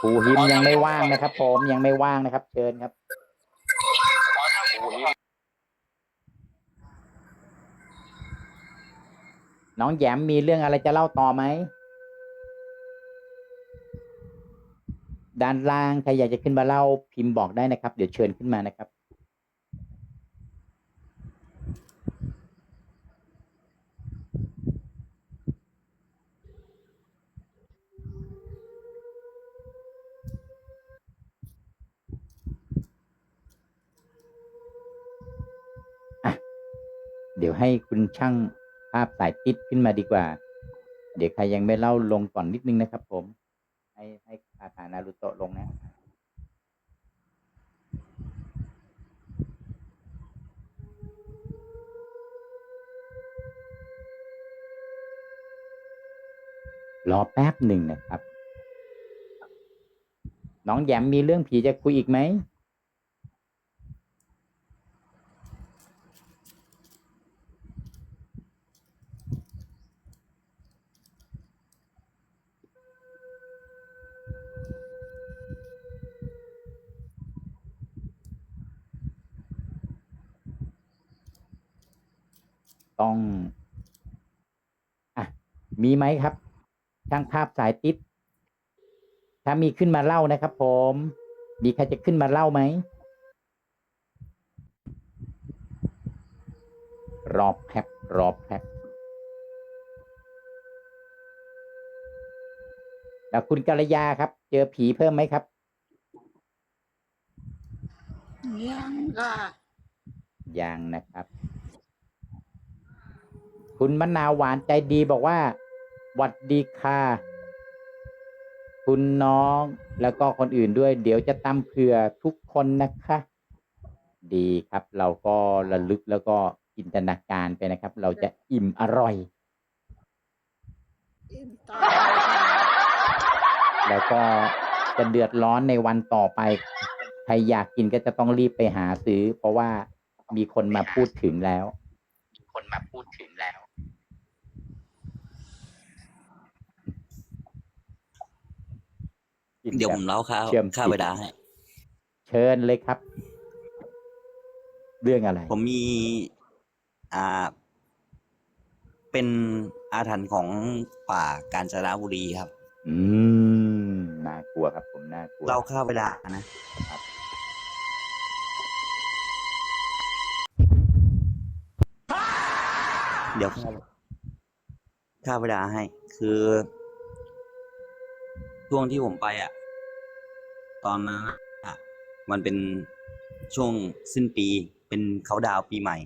ครูหิมยังไม่ว่างนะครับผมยังไม่ว่างนะครับเชิญครับน้องแยมมีเรื่องอะไรจะเล่าต่อไหม ด้านล่างใครอยากจะขึ้นมาเล่าพิมพ์บอกได้นะครับ เดี๋ยวเชิญขึ้นมานะครับ เดี๋ยวให้คุณช่างภาพสายติดขึ้นมาดีกว่า เดี๋ยวใครยังไม่เล่าลงก่อนนิดนึงนะครับ ผม ให้ให้คาถานารุโตะลงนะรอแป๊บหนึ่งนะครับ น้องแยมมีเรื่องผีจะคุยอีกไหม ต้องอะมีไหมครับ ช่างภาพสายติด ถ้ามีขึ้นมาเล่านะครับ ผม มีใครจะขึ้นมาเล่าไหมรอบแพ็บรอบแพ็บแล้วคุณกัลยาครับ เจอผีเพิ่มไหมครับ ยังค่ะยังนะครับ คุณมะนาวหวานใจดีบอกว่าหวัดดีค่ะ คุณน้องแล้วก็คนอื่นด้วย เดี๋ยวจะตำเผื่อทุกคนนะคะ ดีครับ เราก็ระลึกแล้วก็จินตนาการไปนะครับ เราจะอิ่มอร่อยอิ่มตายค่ะแล้วก็จะเดือดร้อนในวันต่อไป ใครอยากกินก็จะต้องรีบไปหาซื้อ เพราะว่ามีคนมาพูดถึงแล้ว คนมาพูดถึงแล้ว เดี๋ยวผมเล่าข้าวเชื่อมข้าวจิตเวลาให้เชิญเลยครับ เรื่องอะไร ผมมีอ่า เป็นอาถรรพ์ของป่ากาญจนบุรีครับ อืมน่ากลัวครับ ผมน่ากลัวเล่าข้าวเวลานะครับเดี๋ยวข้าวข้าวเวลาให้ คือ ช่วงที่ผมไปอะ ตอนนั้นอะมันเป็นช่วงสิ้นปีเป็นเขาดาวน์ปีใหม่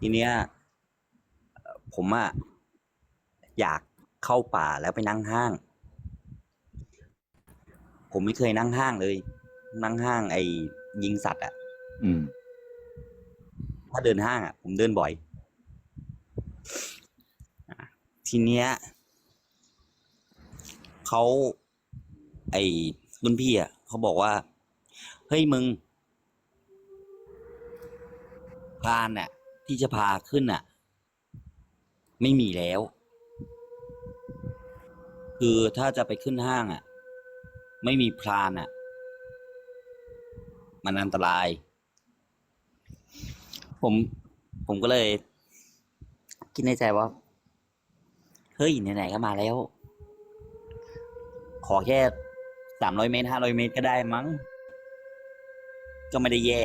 ทีเนี้ยเอ่อผมอะอยากเข้าป่าแล้วไปนั่งห้าง ผมไม่เคยนั่งห้างเลย นั่งห้างไอ้ยิงสัตว์อะอืมถ้าเดินห้างอะ ผมเดินบ่อยอะทีเนี้ย เขาไอ้รุ่นพี่อะเขาบอกว่า เฮ้ยมึง พานอะ ที่จะพาขึ้นอะ ไม่มีแล้ว คือถ้าจะไปขึ้นห้างอะ ไม่มีพรานอะ มันอันตราย ผมผมก็เลย คิดในใจว่า เฮ้ยไหนๆก็มาแล้ว ขอแค่สามร้อยเมตรห้าร้อยเมตรก็ได้มั้ง ก็ไม่ได้แย่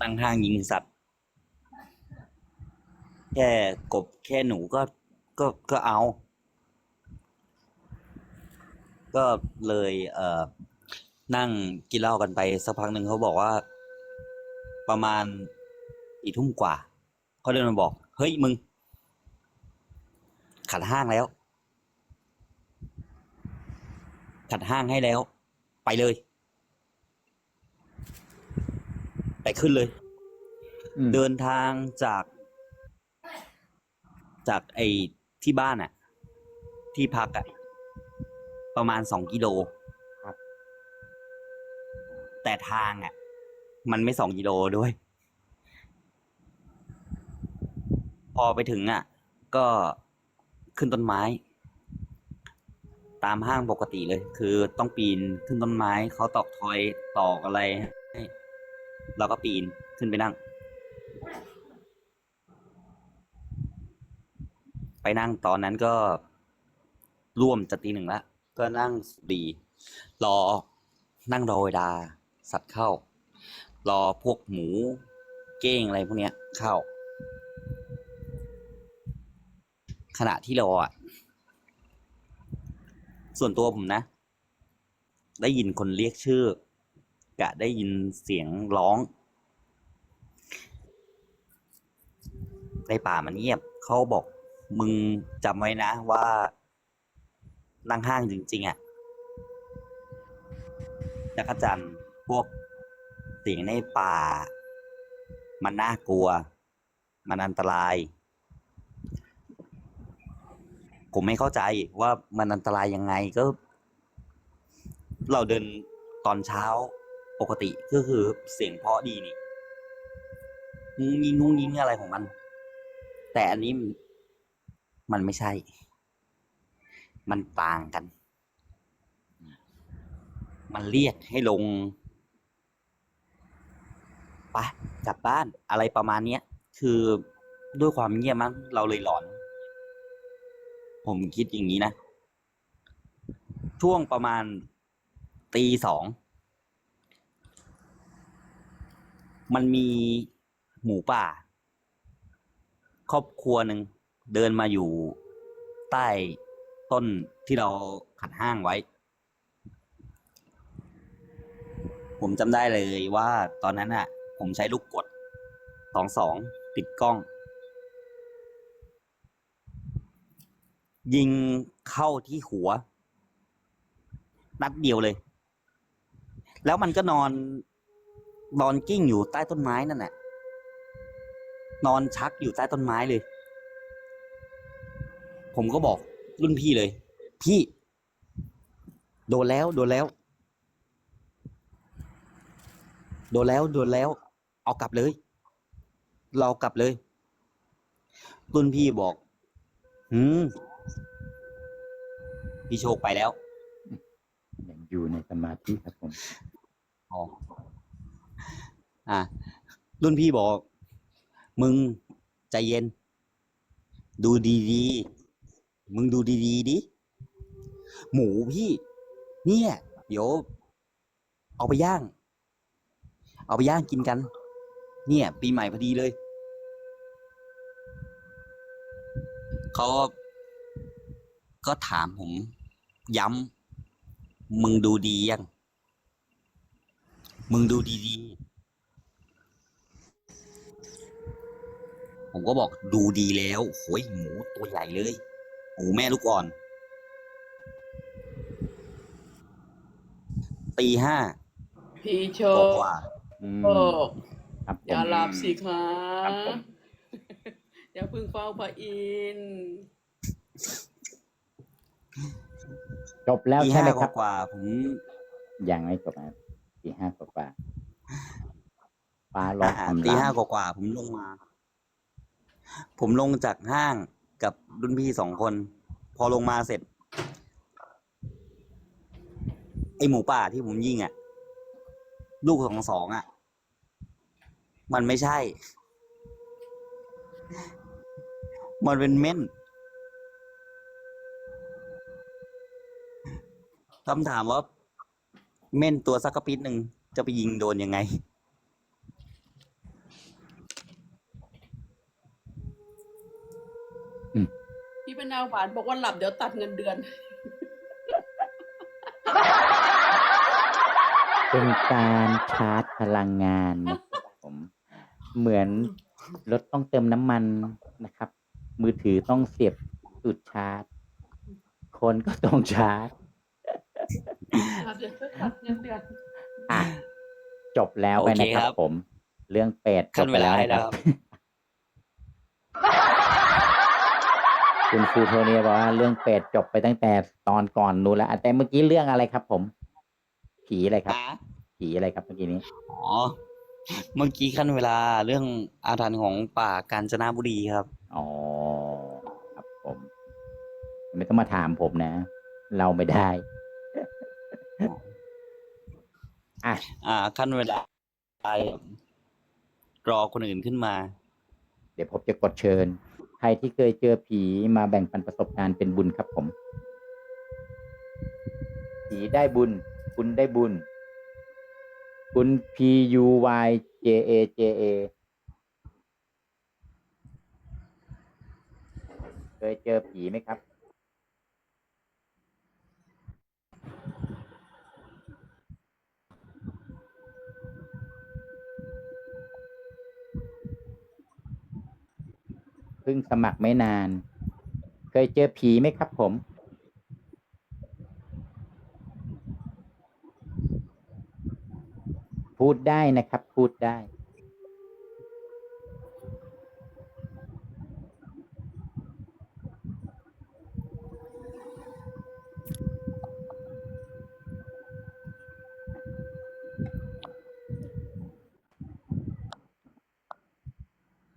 ตั้งห้างยิงสัตว์ แค่กบแค่หนูก็ก็ก็เอา ก็เลย เอ่อ นั่งกินเหล้ากันไปสักพักหนึ่งเขาบอกว่า ประมาณสี่ทุ่มกว่าเขาเดินมาบอก เฮ้ยมึง ขัดห้างแล้ว ขัดห้างให้แล้ว ไปเลย ไปขึ้นเลยอืมเดินทางจาก จากไอ้ที่บ้านอะที่พักอะประมาณสองกิโลครับแต่ทางอะมันไม่สองกิโลด้วย พอไปถึงอะก็ขึ้นต้นไม้ ตามห้างปกติเลย คือต้องปีนขึ้นต้นไม้เขาตอกทอยตอกอะไรให้เราก็ปีนขึ้นไปนั่ง ไปนั่งตอนนั้นก็ร่วมจะตีหนึ่งละก็นั่งดีรอนั่งรอเวลาสัตว์เข้า รอพวกหมู เก้งอะไรพวกเนี้ยเข้า ขณะที่รออะ ส่วนตัวผมนะ ได้ยินคนเรียกชื่อกะได้ยินเสียงร้อง ในป่ามันเงียบ เขาบอกมึงจำไว้นะว่านั่งห้างจริง ๆอะจักรจันทร์พวกเสียงในป่า มันน่ากลัว มันอันตราย ผมไม่เข้าใจว่ามันอันตรายยังไงก็ เราเดินตอนเช้าปกติก็คือเสียงเพราะดีนี่งุ้งยิงงุ้งยิงอะไรของมัน แต่อันนี้มันมันไม่ใช่ มันต่างกัน มันเรียกให้ลงไปกลับบ้านอะไรประมาณเนี้ย คือด้วยความเงียบมั้งเราเลยหลอน ผมคิดอย่างนี้นะ ช่วงประมาณตีสอง มันมีหมูป่า ครอบครัวหนึ่งเดินมาอยู่ใต้ต้นที่เราขัดห้างไว้ ผมจำได้เลยว่าตอนนั้นอะ ผมใช้ลูกกดสองสองติดกล้อง ยิงเข้าที่หัว นัดเดียวเลย แล้วมันก็นอนนอนกิ้งอยู่ใต้ต้นไม้นั่นแหละนอนชักอยู่ใต้ต้นไม้เลย ผมก็บอกรุ่นพี่เลย พี่ โดนแล้ว โดนแล้ว โดนแล้ว โดนแล้ว เอากลับเลย เรากลับเลย รุ่นพี่บอกหืม พี่โชคไปแล้วยังอยู่ในสมาธิครับผมอ๋ออะรุ่นพี่บอก มึงใจเย็น ดูดีๆ มึงดูดีๆดิหมูพี่ เนี่ยเดี๋ยวเอาไปย่าง เอาไปย่างกินกัน เนี่ย ปีใหม่พอดีเลยเขาก็ถามผม ย้ำมึงดูดียัง มึงดูดีๆผมก็บอกดูดีแล้วโหยหมูตัวใหญ่เลย หมูแม่ลูกอ่อน ตีห้าพี่โชกว่าคอืมโชคครับผอย่ามหลับสิคะครับผม อย่าเพึ่งเฝ้าพระอินทร์ จบแล้วตีใช่ห้าไหมครับ กว่าๆผมยังไม่จบนะครับตีห้ากว่าๆฟ้าร้องอ่าคำตีรามห้ากว่าๆผมลงมา ผมลงจากห้างกับรุ่นพี่สองคน พอลงมาเสร็จ ไอหมูป่าที่ผมยิงอะ ลูกสองสองอะ มันไม่ใช่ มันเป็นเม่น คำถามว่า เม่นตัวสักกระปิดหนึ่งจะไปยิงโดนยังไง พี่เป็นนาวหวานบอกว่าหลับเดี๋ยวตัดเงินเดือน เป็นการชาร์จพลังงานนะครับผมเหมือนรถต้องเติมน้ำมันนะครับ มือถือต้องเสียบจุดชาร์จ คนก็ต้องชาร์จ เดี๋ยวตัดเงินเดือนอะจบแล้วไปนะคโอเคครัรับบ ผม เรื่องเป็ดจขั้บนไปเวลาแล้วให้นะคแล้รัวบคุณครูโทนี่บอกว่าเรื่องเป็ดจบไปตั้งแต่ตอนก่อนนู้นแล้วแต่เมื่อกี้เรื่องอะไรครับ ผม ผีอะไรครับ ผีอะไรครับเมื่อกี้นี้ อ๋อ เมื่อกี้ขั้นเวลาเรื่องอาถรรพ์ของป่ากาญจนบุรีครับ อ๋อไม่ต้องมาถามผมนะ เราไม่ได้ อะอ่าขั้นเวลาไปรอคนอื่นขึ้นมา เดี๋ยวผมจะกดเชิญ ใครที่เคยเจอผีมาแบ่งปันประสบการณ์เป็นบุญครับผม ผีได้บุญ คุณได้บุญ คุณ P U Y J A J A เคยเจอผีไหมครับ พิ่งสมัครไม่นาน เคยเจอผีไหมครับผม พูดได้นะครับ พูดได้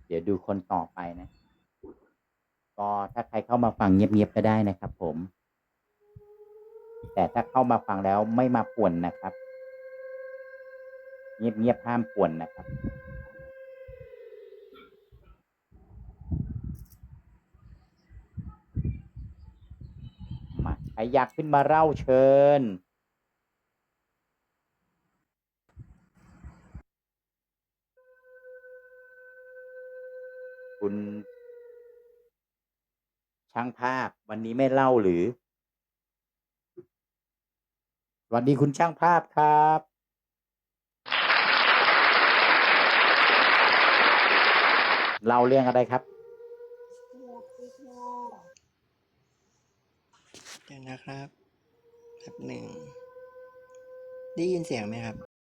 เดี๋ยวดูคนต่อไปนะ ก็ถ้าใครเข้ามาฟังเงียบๆก็ได้นะครับผม แต่ถ้าเข้ามาฟังแล้วไม่มาป่วนนะครับ เงียบๆห้ามป่วนนะครับมาใครอยากขึ้นมาเล่าเชิญ ช่างภาพ วันนี้ไม่เล่าหรือ วัสดีคุณช่างภาพครับ เล่าเรื่องอะไรครับเดี๋ยวนะครับแป๊บหนึ่ง ได้ยินเสียงไหมครับ